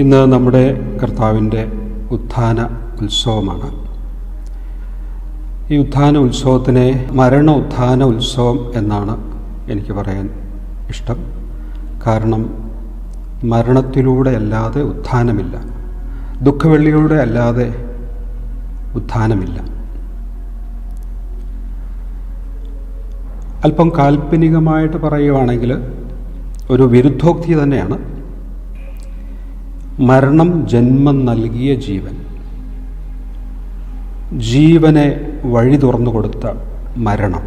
ഇന്ന് നമ്മുടെ കർത്താവിന്റെ ഉത്ഥാന ഉത്സവമാണ്. ഈ ഉത്ഥാന ഉത്സവത്തിനെ മരണ ഉത്ഥാന ഉത്സവം എന്നാണ് എനിക്ക് പറയാൻ ഇഷ്ടം. കാരണം മരണത്തിലൂടെ അല്ലാതെ ഉത്ഥാനമില്ല. ദുഃഖവെള്ളിയിലൂടെ അല്ലാതെ ഉത്ഥാനമില്ല. അല്പം കാൽപ്പനികമായിട്ട് പറയുവാണെങ്കിൽ ഒരു വിരുദ്ധോക്തി തന്നെയാണ്. മരണം ജന്മം നൽകിയ ജീവൻ. ജീവനെ വഴി തുറന്നു കൊടുത്ത മരണം.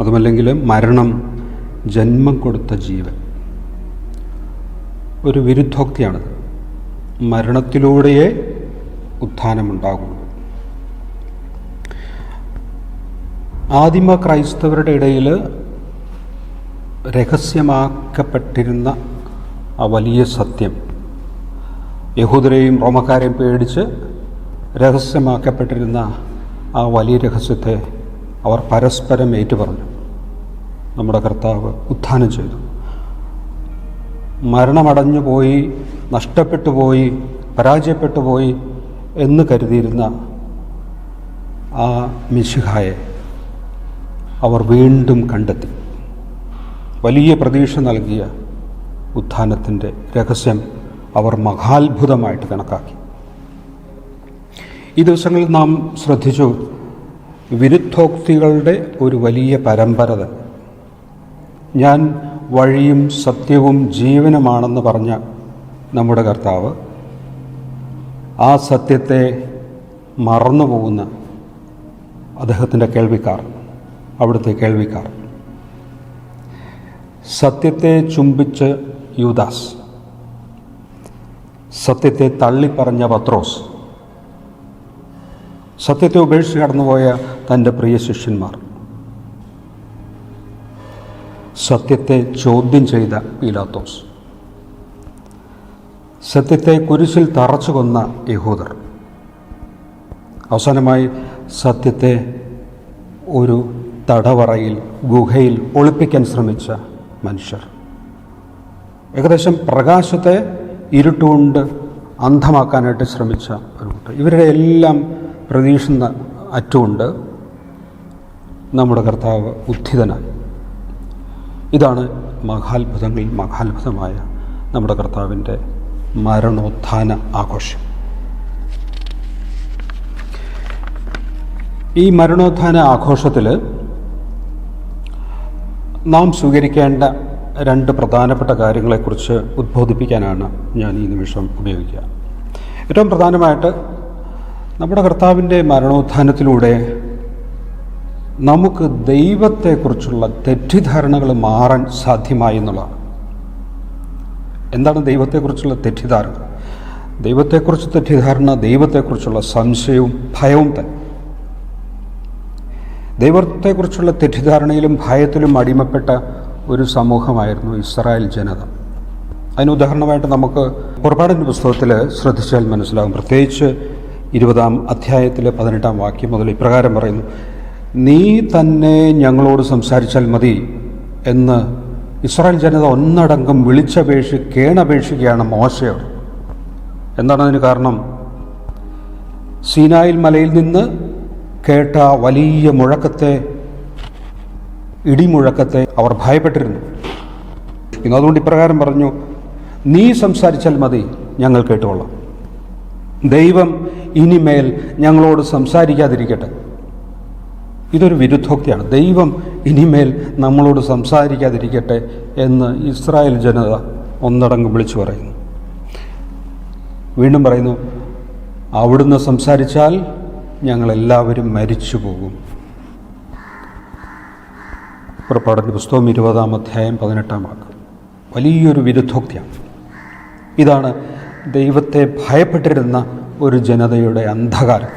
അതുമല്ലെങ്കിൽ മരണം ജന്മം കൊടുത്ത ജീവൻ. ഒരു വിരുദ്ധോക്തിയാണിത് മരണത്തിലൂടെയേ ഉത്ഥാനമുണ്ടാകുള്ളൂ ആദിമ ക്രൈസ്തവരുടെ ഇടയിൽ രഹസ്യമാക്കപ്പെട്ടിരുന്ന ആ വലിയ സത്യം യഹൂദരെയും റോമക്കാരെയും പേടിച്ച് രഹസ്യമാക്കപ്പെട്ടിരുന്ന ആ വലിയ രഹസ്യത്തെ അവർ പരസ്പരം ഏറ്റുപറഞ്ഞു. നമ്മുടെ കർത്താവ് ഉത്ഥാനം ചെയ്തു. മരണമടഞ്ഞു പോയി നഷ്ടപ്പെട്ടു പോയി പരാജയപ്പെട്ടു പോയി എന്ന് കരുതിയിരുന്ന ആ മിശിഹായെ അവർ വീണ്ടും കണ്ടെത്തി. വലിയ പ്രതീക്ഷ നൽകിയ ഉത്ഥാനത്തിന്റെ രഹസ്യം അവർ മഹാത്ഭുതമായിട്ട് കണക്കാക്കി. ഈ ദിവസങ്ങളിൽ നാം ശ്രദ്ധിച്ചു വിരുദ്ധോക്തികളുടെ ഒരു വലിയ പരമ്പര ഞാൻ വഴിയും സത്യവും ജീവനുമാണെന്ന് പറഞ്ഞ നമ്മുടെ കർത്താവ് ആ സത്യത്തെ മറന്നുപോകുന്ന അദ്ദേഹത്തിന്റെ കേൾവിക്കാർ അവിടുത്തെ കേൾവിക്കാർ. സത്യത്തെ ചുംബിച്ച് യൂദാസ് സത്യത്തെ തള്ളിപ്പറഞ്ഞ പത്രോസ്. സത്യത്തെ ഉപേക്ഷിച്ച് കടന്നുപോയ തന്റെ പ്രിയ ശിഷ്യന്മാർ. സത്യത്തെ ചോദ്യം ചെയ്ത പീലാത്തോസ്. സത്യത്തെ കുരിശിൽ തറച്ചു കൊന്ന യഹൂദർ. അവസാനമായി സത്യത്തെ ഒരു തടവറയിൽ ഗുഹയിൽ ഒളിപ്പിക്കാൻ ശ്രമിച്ച മനുഷ്യർ. ഏകദേശം പ്രകാശത്തെ ഇരുട്ടുകൊണ്ട് അന്ധമാക്കാനായിട്ട് ശ്രമിച്ച ഒരു കൂട്ടർ ഇവരുടെ എല്ലാം പ്രതീക്ഷ അറ്റുകൊണ്ട് നമ്മുടെ കർത്താവ് ഉദ്ധിതനായി. ഇതാണ് മഹാത്ഭുതങ്ങളിൽ മഹാത്ഭുതമായ നമ്മുടെ കർത്താവിന്റെ മരണോത്ഥാന ആഘോഷം. ഈ മരണോത്ഥാന ആഘോഷത്തിൽ നാം സ്വീകരിക്കേണ്ട രണ്ട് പ്രധാനപ്പെട്ട കാര്യങ്ങളെക്കുറിച്ച് ഉദ്ബോധിപ്പിക്കാനാണ് ഞാൻ ഈ നിമിഷം ഉപയോഗിക്കുക. ഏറ്റവും പ്രധാനമായിട്ട് നമ്മുടെ കർത്താവിന്റെ മരണോത്ഥാനത്തിലൂടെ നമുക്ക് ദൈവത്തെക്കുറിച്ചുള്ള തെറ്റിദ്ധാരണകൾ മാറാൻ സാധ്യമായി എന്നുള്ളതാണ്. എന്താണ് ദൈവത്തെക്കുറിച്ചുള്ള തെറ്റിദ്ധാരണ? ദൈവത്തെക്കുറിച്ച് തെറ്റിദ്ധാരണ ദൈവത്തെക്കുറിച്ചുള്ള സംശയവും ഭയവും തന്നെ. ദൈവത്തെക്കുറിച്ചുള്ള തെറ്റിദ്ധാരണയിലും ഭയത്തിലും അടിമപ്പെട്ട ഒരു സമൂഹമായിരുന്നു ഇസ്രായേൽ ജനത. അതിന് ഉദാഹരണമായിട്ട് നമുക്ക് പുറപ്പാടിന്റെ പുസ്തകത്തിൽ ശ്രദ്ധിച്ചാൽ മനസ്സിലാകും. പ്രത്യേകിച്ച് ഇരുപതാം അധ്യായത്തിലെ പതിനെട്ടാം വാക്യം മുതൽ ഇപ്രകാരം പറയുന്നു നീ തന്നെ ഞങ്ങളോട് സംസാരിച്ചാൽ മതി എന്ന് ഇസ്രായേൽ ജനത ഒന്നടങ്കം വിളിച്ചപേക്ഷി കേണപേക്ഷിക്കുകയാണ് മോശയോട് എന്താണ് അതിന് കാരണം? സീനായിൽ മലയിൽ നിന്ന് കേട്ട വലിയ മുഴക്കത്തെ ഇടിമുഴക്കത്തെ അവർ ഭയപ്പെട്ടിരുന്നു. അതുകൊണ്ട് ഇപ്രകാരം പറഞ്ഞു നീ സംസാരിച്ചാൽ മതി ഞങ്ങൾ കേട്ടുകൊള്ളാം. ദൈവം ഇനിമേൽ ഞങ്ങളോട് സംസാരിക്കാതിരിക്കട്ടെ. ഇതൊരു വിരുദ്ധോക്തിയാണ്. ദൈവം ഇനിമേൽ നമ്മളോട് സംസാരിക്കാതിരിക്കട്ടെ എന്ന് ഇസ്രായേൽ ജനത ഒന്നടങ്കം വിളിച്ചു പറയുന്നു. വീണ്ടും പറയുന്നു അവിടുന്ന് സംസാരിച്ചാൽ ഞങ്ങളെല്ലാവരും മരിച്ചു പോകും പുറപ്പാടിന്റെ പുസ്തകം ഇരുപതാം അധ്യായം പതിനെട്ടാം വാക്ക്. വലിയൊരു വിരുദ്ധോക്തിയാണ്. ഇതാണ് ദൈവത്തെ ഭയപ്പെട്ടിരുന്ന ഒരു ജനതയുടെ അന്ധകാരം.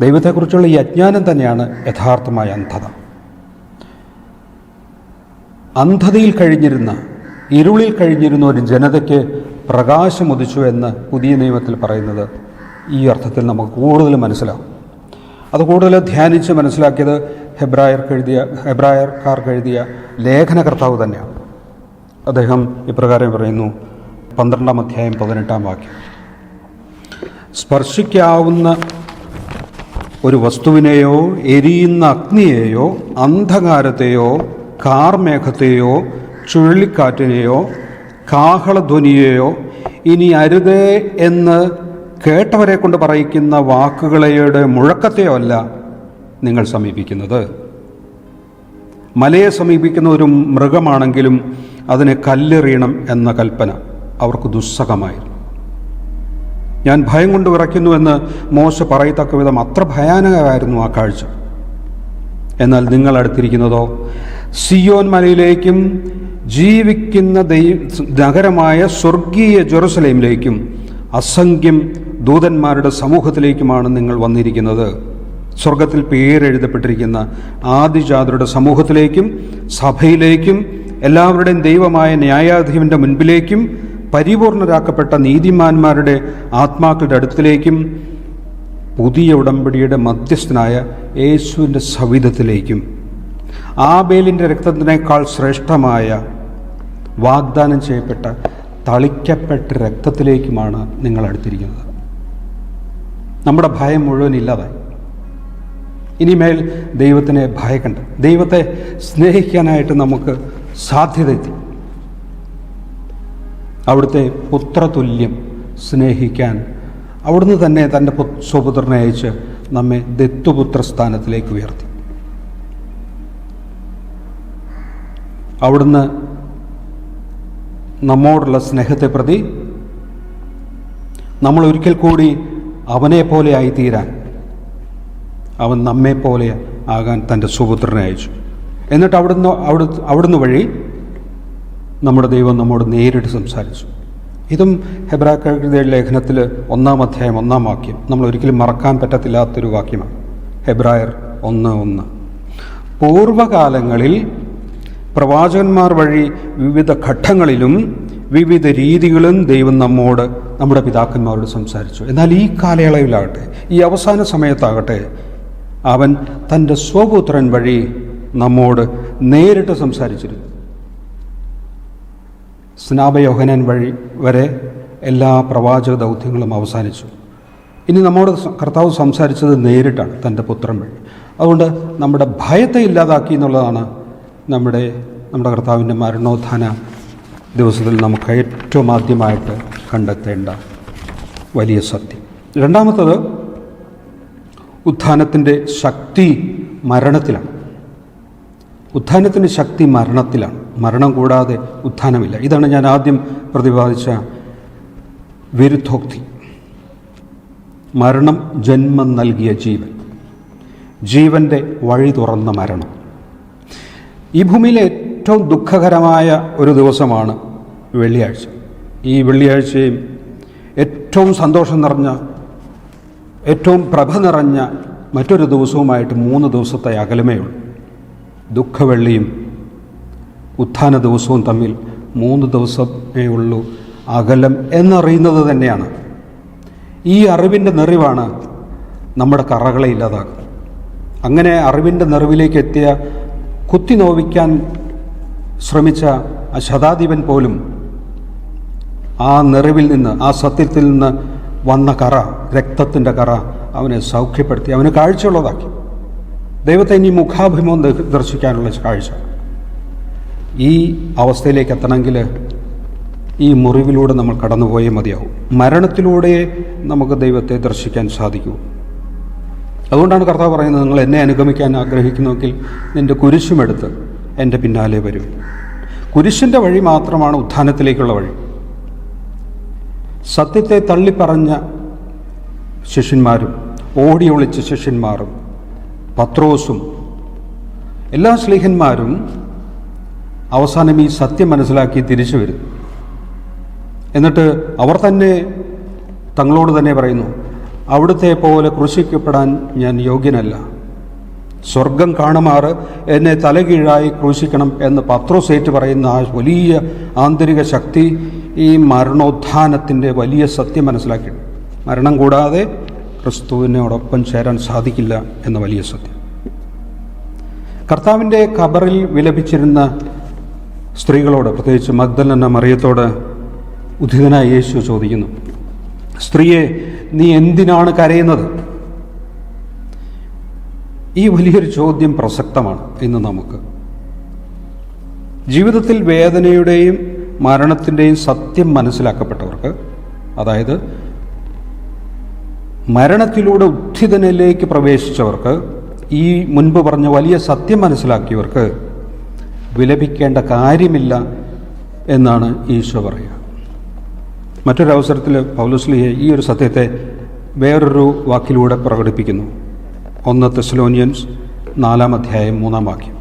ദൈവത്തെക്കുറിച്ചുള്ള ഈ അജ്ഞാനം തന്നെയാണ് യഥാർത്ഥമായ അന്ധത. അന്ധതയിൽ കഴിഞ്ഞിരുന്ന ഇരുളിൽ കഴിഞ്ഞിരുന്ന ഒരു ജനതയ്ക്ക് പ്രകാശമുദിച്ചു എന്ന് പുതിയ നിയമത്തിൽ പറയുന്നത് ഈ അർത്ഥത്തിൽ നമുക്ക് കൂടുതൽ മനസ്സിലാവും. അത് കൂടുതൽ ധ്യാനിച്ച് മനസ്സിലാക്കിയത് ഹെബ്രായർക്ക് എഴുതിയ ഹെബ്രായർക്കാർക്ക് എഴുതിയ ലേഖനകർത്താവ് തന്നെയാണ്. അദ്ദേഹം ഇപ്രകാരം പറയുന്നു പന്ത്രണ്ടാം അധ്യായം പതിനെട്ടാം വാക്യം. സ്പർശിക്കാവുന്ന ഒരു വസ്തുവിനെയോ എരിയുന്ന അഗ്നിയെയോ അന്ധകാരത്തെയോ കാർമേഘത്തെയോ ചുഴലിക്കാറ്റിനെയോ കാഹളധ്വനിയെയോ ഇനി അരുതേ എന്ന് കേട്ടവരെ കൊണ്ട് പറയിക്കുന്ന വാക്കുകളെയുടെ മുഴക്കത്തെയോ അല്ല നിങ്ങൾ സമീപിക്കുന്നത്. മലയെ സമീപിക്കുന്ന ഒരു മൃഗമാണെങ്കിലും അതിനെ കല്ലെറിയണം എന്ന കൽപ്പന അവർക്ക് ദുസ്സഹമായിരുന്നു. ഞാൻ ഭയം കൊണ്ട് വിറയ്ക്കുന്നുവെന്ന് മോശ പറയത്തക്ക വിധം അത്ര ഭയാനകമായിരുന്നു ആ കാഴ്ച. എന്നാൽ നിങ്ങൾ അടുത്തിരിക്കുന്നതോ? സിയോൻ മലയിലേക്കും ജീവിക്കുന്ന ദൈവ നഗരമായ സ്വർഗീയ ജെറുസലേമിലേക്കും അസംഖ്യം ദൂതന്മാരുടെ സമൂഹത്തിലേക്കുമാണ് നിങ്ങൾ വന്നിരിക്കുന്നത്. സ്വർഗത്തിൽ പേരെഴുതപ്പെട്ടിരിക്കുന്ന ആദിജാതരുടെ സമൂഹത്തിലേക്കും സഭയിലേക്കും എല്ലാവരുടെയും ദൈവമായ ന്യായാധിപന്റെ മുൻപിലേക്കും പരിപൂർണരാക്കപ്പെട്ട നീതിമാന്മാരുടെ ആത്മാക്കളുടെ അടുത്തിലേക്കും പുതിയ ഉടമ്പടിയുടെ മധ്യസ്ഥനായ യേശുവിന്റെ സവിധത്തിലേക്കും ആബേലിന്റെ രക്തത്തിനേക്കാൾ ശ്രേഷ്ഠമായ വാഗ്ദാനം ചെയ്യപ്പെട്ട തളിക്കപ്പെട്ട രക്തത്തിലേക്കുമാണ് നിങ്ങൾ അടുത്തിരിക്കുന്നത്. നമ്മുടെ ഭയം മുഴുവൻ ഇല്ലാതായി. ഇനിമേൽ ദൈവത്തിനെ ഭയക്കണ്ട. ദൈവത്തെ സ്നേഹിക്കാനായിട്ട് നമുക്ക് സാധ്യത എത്തി അവിടുത്തെ പുത്രതുല്യം സ്നേഹിക്കാൻ അവിടുന്ന് തന്നെ തന്റെ സ്വപുത്രനെ അയച്ച് നമ്മെ ദത്തുപുത്ര സ്ഥാനത്തിലേക്ക് ഉയർത്തി. അവിടുന്ന് നമ്മോടുള്ള സ്നേഹത്തെ പ്രതി നമ്മൾ ഒരിക്കൽ കൂടി അവനെ പോലെ ആയിത്തീരാൻ അവൻ നമ്മെ പോലെ ആകാൻ തന്റെ സുപുത്രനെ അയച്ചു. എന്നിട്ട് അവിടുന്ന് അവിടെ അവിടുന്ന് വഴി നമ്മുടെ ദൈവം നമ്മോട് നേരിട്ട് സംസാരിച്ചു. ഇതും ഹെബ്രാക്കെഴുതിയ ലേഖനത്തിൽ ഒന്നാം അധ്യായം ഒന്നാം വാക്യം. നമ്മൾ ഒരിക്കലും മറക്കാൻ പറ്റത്തില്ലാത്തൊരു വാക്യമാണ്. ഹെബ്രായർ ഒന്ന് ഒന്ന്. പൂർവകാലങ്ങളിൽ പ്രവാചകന്മാർ വഴി വിവിധ ഘട്ടങ്ങളിലും വിവിധ രീതികളും ദൈവം നമ്മോട് നമ്മുടെ പിതാക്കന്മാരോട് സംസാരിച്ചു. എന്നാൽ ഈ കാലയളവിലാകട്ടെ ഈ അവസാന സമയത്താകട്ടെ അവൻ തന്റെ സ്വപുത്രൻ വഴി നമ്മോട് നേരിട്ട് സംസാരിച്ചിരുന്നു. സ്നാപയോഹനൻ വഴി വരെ എല്ലാ പ്രവാചക ദൗത്യങ്ങളും അവസാനിച്ചു. ഇനി നമ്മോട് കർത്താവ് സംസാരിച്ചത് നേരിട്ടാണ് തന്റെ പുത്രൻ വഴി. അതുകൊണ്ട് നമ്മുടെ ഭയത്തെ ഇല്ലാതാക്കി എന്നുള്ളതാണ് നമ്മുടെ നമ്മുടെ കർത്താവിന്റെ മരണോത്ഥാന ദിവസത്തിൽ നമുക്ക് ഏറ്റവും ആദ്യമായിട്ട് കണ്ടെത്തേണ്ട വലിയ സത്യം. രണ്ടാമത്തത് ഉത്ഥാനത്തിന്റെ ശക്തി മരണത്തിലാണ്. ഉത്ഥാനത്തിന്റെ ശക്തി മരണത്തിലാണ്. മരണം കൂടാതെ ഉത്ഥാനമില്ല. ഇതാണ് ഞാൻ ആദ്യം പ്രതിപാദിച്ച വിരുദ്ധോക്തി. മരണം ജന്മം നൽകിയ ജീവൻ. ജീവന്റെ വഴി തുറന്ന മരണം. ഈ ഭൂമിയിലെ ഏറ്റവും ദുഃഖകരമായ ഒരു ദിവസമാണ് വെള്ളിയാഴ്ച. ഈ വെള്ളിയാഴ്ചയും ഏറ്റവും സന്തോഷം നിറഞ്ഞ ഏറ്റവും പ്രഭ നിറഞ്ഞ മറ്റൊരു ദിവസവുമായിട്ട് മൂന്ന് ദിവസത്തെ അകലമേയുള്ളൂ. ദുഃഖവെള്ളിയും ഉത്ഥാന ദിവസവും തമ്മിൽ മൂന്ന് ദിവസമേ ഉള്ളൂ അകലം എന്നറിയുന്നത് തന്നെയാണ്. ഈ അറിവിന്റെ നിറിവാണ് നമ്മുടെ കറകളെ ഇല്ലാതാക്കുന്നത്. അങ്ങനെ അറിവിന്റെ നിറവിലേക്ക് എത്തിയ കുത്തി നോവിക്കാൻ ശ്രമിച്ച ആ ശതാധിപൻ പോലും ആ നിറവിൽ നിന്ന് ആ സത്യത്തിൽ നിന്ന് വന്ന കറ രക്തത്തിന്റെ കറ അവനെ സൗഖ്യപ്പെടുത്തി അവന് കാഴ്ചയുള്ളതാക്കി. ദൈവത്തെ ഇനി മുഖാഭിമുഖം ദർശിക്കാനുള്ള കാഴ്ച. ഈ അവസ്ഥയിലേക്ക് എത്തണമെങ്കിൽ ഈ മുറിവിലൂടെ നമ്മൾ കടന്നുപോയേ മതിയാവും. മരണത്തിലൂടെ നമുക്ക് ദൈവത്തെ ദർശിക്കാൻ സാധിക്കൂ. അതുകൊണ്ടാണ് കർത്താവ് പറയുന്നത് നിങ്ങൾ എന്നെ അനുഗമിക്കാൻ ആഗ്രഹിക്കുന്നുവെങ്കിൽ നിന്റെ കുരിശുമെടുത്ത് എന്റെ പിന്നാലെ വരും. കുരിശിന്റെ വഴി മാത്രമാണ് ഉത്ഥാനത്തിലേക്കുള്ള വഴി. സത്യത്തെ തള്ളിപ്പറഞ്ഞ ശിഷ്യന്മാരും ഓടി ഒളിച്ച ശിഷ്യന്മാരും പത്രോസും എല്ലാ സ്ലീഹന്മാരും അവസാനം ഈ സത്യം മനസ്സിലാക്കി തിരിച്ചു വരും എന്നിട്ട് അവർ തന്നെ തങ്ങളോട് തന്നെ പറയുന്നു അവിടുത്തെ പോലെ ക്രൂശിക്കപ്പെടാൻ ഞാൻ യോഗ്യനല്ല. സ്വർഗം കാണുമാറ് എന്നെ തലകീഴായി ക്രൂശിക്കണം എന്ന് പത്രോസേറ്റ് പറയുന്ന ആ വലിയ ആന്തരിക ശക്തി ഈ മരണോത്ഥാനത്തിന്റെ വലിയ സത്യം മനസ്സിലാക്കി മരണം കൂടാതെ ക്രിസ്തുവിനോടൊപ്പം ചേരാൻ സാധിക്കില്ല എന്ന വലിയ സത്യം. കർത്താവിന്റെ ഖബറിൽ വിലപിച്ചിരുന്ന സ്ത്രീകളോട് പ്രത്യേകിച്ച് മഗ്ദൽ എന്ന മറിയത്തോട് ഉദിതനായ യേശു ചോദിക്കുന്നു സ്ത്രീയെ നീ എന്തിനാണ് കരയുന്നത്? ഈ വലിയൊരു ചോദ്യം പ്രസക്തമാണ് ഇന്ന് നമുക്ക്. ജീവിതത്തിൽ വേദനയുടെയും മരണത്തിന്റെയും സത്യം മനസ്സിലാക്കപ്പെട്ടവർക്ക് അതായത് മരണത്തിലൂടെ ഉത്ഥിതനിലേക്ക് പ്രവേശിച്ചവർക്ക് ഈ മുൻപ് പറഞ്ഞ വലിയ സത്യം മനസ്സിലാക്കിയവർക്ക് വിലപിക്കേണ്ട കാര്യമില്ല എന്നാണ് ഈശോ പറയുക. മറ്റൊരവസരത്തിൽ പൗലുസ്ലിയെ ഈ ഒരു സത്യത്തെ വേറൊരു വാക്കിലൂടെ പ്രകടിപ്പിക്കുന്നു. ഒന്ന് തെസ്ലോനിയൻസ് നാലാം അധ്യായം മൂന്നാം വാക്യം.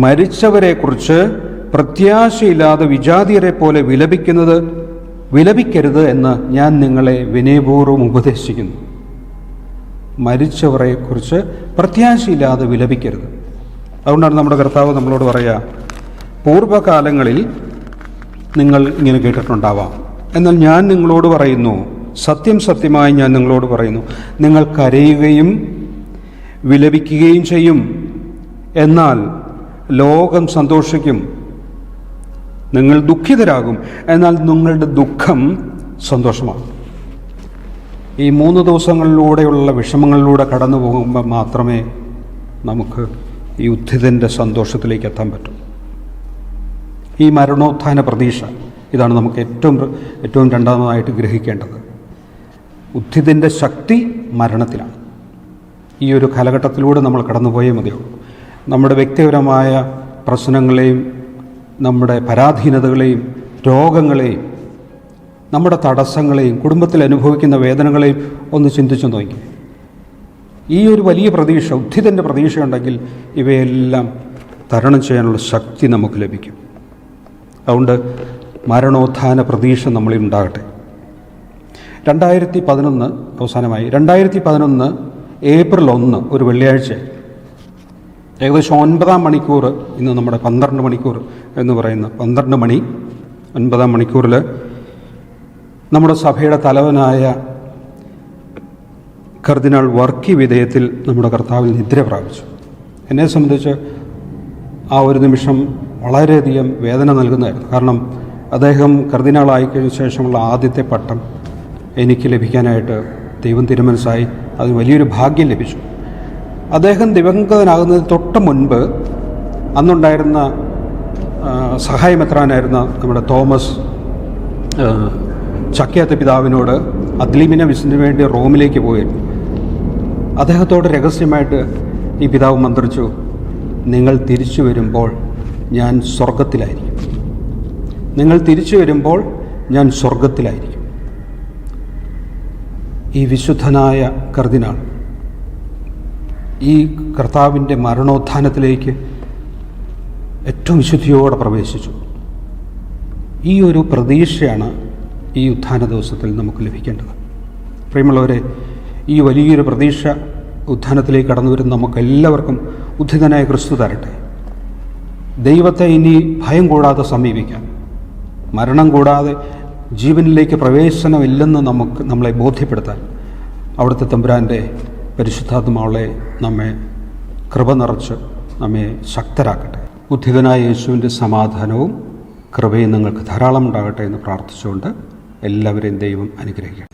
മരിച്ചവരെക്കുറിച്ച് പ്രത്യാശയില്ലാതെ വിജാതിയരെ പോലെ വിലപിക്കുന്നത് വിലപിക്കരുത് എന്ന് ഞാൻ നിങ്ങളെ വിനയപൂർവം ഉപദേശിക്കുന്നു. മരിച്ചവരെക്കുറിച്ച് പ്രത്യാശയില്ലാതെ വിലപിക്കരുത്. അതുകൊണ്ടാണ് നമ്മുടെ കർത്താവ് നമ്മളോട് പറയുക പൂർവകാലങ്ങളിൽ നിങ്ങൾ ഇങ്ങനെ കേട്ടിട്ടുണ്ടാവാം. എന്നാൽ ഞാൻ നിങ്ങളോട് പറയുന്നു സത്യം സത്യമായി ഞാൻ നിങ്ങളോട് പറയുന്നു നിങ്ങൾ കരയുകയും വിലപിക്കുകയും ചെയ്യും. എന്നാൽ ലോകം സന്തോഷിക്കും നിങ്ങൾ ദുഃഖിതരാകും. എന്നാൽ നിങ്ങളുടെ ദുഃഖം സന്തോഷമാകും ഈ മൂന്ന് ദിവസങ്ങളിലൂടെയുള്ള വിഷമങ്ങളിലൂടെ കടന്നു പോകുമ്പോൾ മാത്രമേ നമുക്ക് ഈ ഉദ്ധിതന്റെ സന്തോഷത്തിലേക്ക് എത്താൻ പറ്റൂ. ഈ മരണോത്ഥാന പ്രതീക്ഷ ഇതാണ് നമുക്ക് ഏറ്റവും ഏറ്റവും രണ്ടാമതായിട്ട് ഗ്രഹിക്കേണ്ടത്. ഉദ്ധിതന്റെ ശക്തി മരണത്തിലാണ്. ഈ ഒരു കാലഘട്ടത്തിലൂടെ നമ്മൾ കടന്നുപോയേ മതിയാവും നമ്മുടെ വ്യക്തിപരമായ പ്രശ്നങ്ങളെയും നമ്മുടെ പരാധീനതകളെയും രോഗങ്ങളെയും നമ്മുടെ തടസ്സങ്ങളെയും കുടുംബത്തിൽ അനുഭവിക്കുന്ന വേദനകളെയും ഒന്ന് ചിന്തിച്ചു നോക്കി. ഈ ഒരു വലിയ പ്രതീക്ഷ ഉദ്ധിതന്റെ പ്രതീക്ഷയുണ്ടെങ്കിൽ ഇവയെല്ലാം തരണം ചെയ്യാനുള്ള ശക്തി നമുക്ക് ലഭിക്കും. അതുകൊണ്ട് മരണോത്ഥാന പ്രതീക്ഷ നമ്മളിൽ ഉണ്ടാകട്ടെ. രണ്ടായിരത്തി പതിനൊന്ന് അവസാനമായി രണ്ടായിരത്തി പതിനൊന്ന് ഏപ്രിൽ ഒന്ന് ഒരു വെള്ളിയാഴ്ച ഏകദേശം ഒൻപതാം മണിക്കൂർ ഇന്ന് നമ്മുടെ പന്ത്രണ്ട് മണിക്കൂർ എന്ന് പറയുന്ന പന്ത്രണ്ട് മണി ഒൻപതാം മണിക്കൂറിൽ നമ്മുടെ സഭയുടെ തലവനായ കർദിനാൾ വർക്കി വിധേയത്തിൽ നമ്മുടെ കർത്താവിൽ നിദ്ര പ്രാപിച്ചു. എന്നെ സംബന്ധിച്ച് ആ ഒരു നിമിഷം വളരെയധികം വേദന നൽകുന്നതായിരുന്നു. കാരണം അദ്ദേഹം കർദിനാളായി കഴിഞ്ഞ ശേഷമുള്ള ആദ്യത്തെ പട്ടം എനിക്ക് ലഭിക്കാനായിട്ട് ദൈവം തിരുമനസ്സായി അത് വലിയൊരു ഭാഗ്യം ലഭിച്ചു. അദ്ദേഹം ദിവംഗതനാകുന്നതിന് തൊട്ട് മുൻപ് അന്നുണ്ടായിരുന്ന സഹായമെത്രാനായിരുന്ന നമ്മുടെ തോമസ് ചക്കയത്തെ പിതാവിനോട് അദ്ലീമിനെ വിസിന് വേണ്ടി റോമിലേക്ക് പോയി. അദ്ദേഹത്തോട് രഹസ്യമായിട്ട് ഈ പിതാവ് മന്ത്രിച്ചു നിങ്ങൾ തിരിച്ചു വരുമ്പോൾ ഞാൻ സ്വർഗത്തിലായിരിക്കും നിങ്ങൾ തിരിച്ചു വരുമ്പോൾ ഞാൻ സ്വർഗത്തിലായിരിക്കും ഈ വിശുദ്ധനായ കർദിനാൾ ഈ കർത്താവിന്റെ മരണോത്ഥാനത്തിലേക്ക് ഏറ്റവും വിശുദ്ധിയോടെ പ്രവേശിച്ചു. ഈ ഒരു പ്രതീക്ഷയാണ് ഈ ഉത്ഥാന ദിവസത്തിൽ നമുക്ക് ലഭിക്കേണ്ടത്. പ്രിയമുള്ളവരെ ഈ വലിയൊരു പ്രതീക്ഷ ഉത്ഥാനത്തിലേക്ക് കടന്നു വരുന്ന നമുക്കെല്ലാവർക്കും ഉദ്ധിതനായ ക്രിസ്തു തരട്ടെ. ദൈവത്തെ ഇനി ഭയം കൂടാതെ സമീപിക്കാൻ മരണം കൂടാതെ ജീവനിലേക്ക് പ്രവേശനമില്ലെന്ന് നമുക്ക് നമ്മളെ ബോധ്യപ്പെടുത്താൻ അവിടുത്തെ തമ്പുരാന്റെ പരിശുദ്ധാത്മാവളെ നമ്മെ കൃപ നിറച്ച് നമ്മെ ശക്തരാക്കട്ടെ. ഉദ്ധിതനായ യേശുവിന്റെ സമാധാനവും കൃപയും നിങ്ങൾക്ക് ധാരാളം ഉണ്ടാകട്ടെ എന്ന് പ്രാർത്ഥിച്ചുകൊണ്ട് എല്ലാവരെയും ദൈവം അനുഗ്രഹിക്കട്ടെ.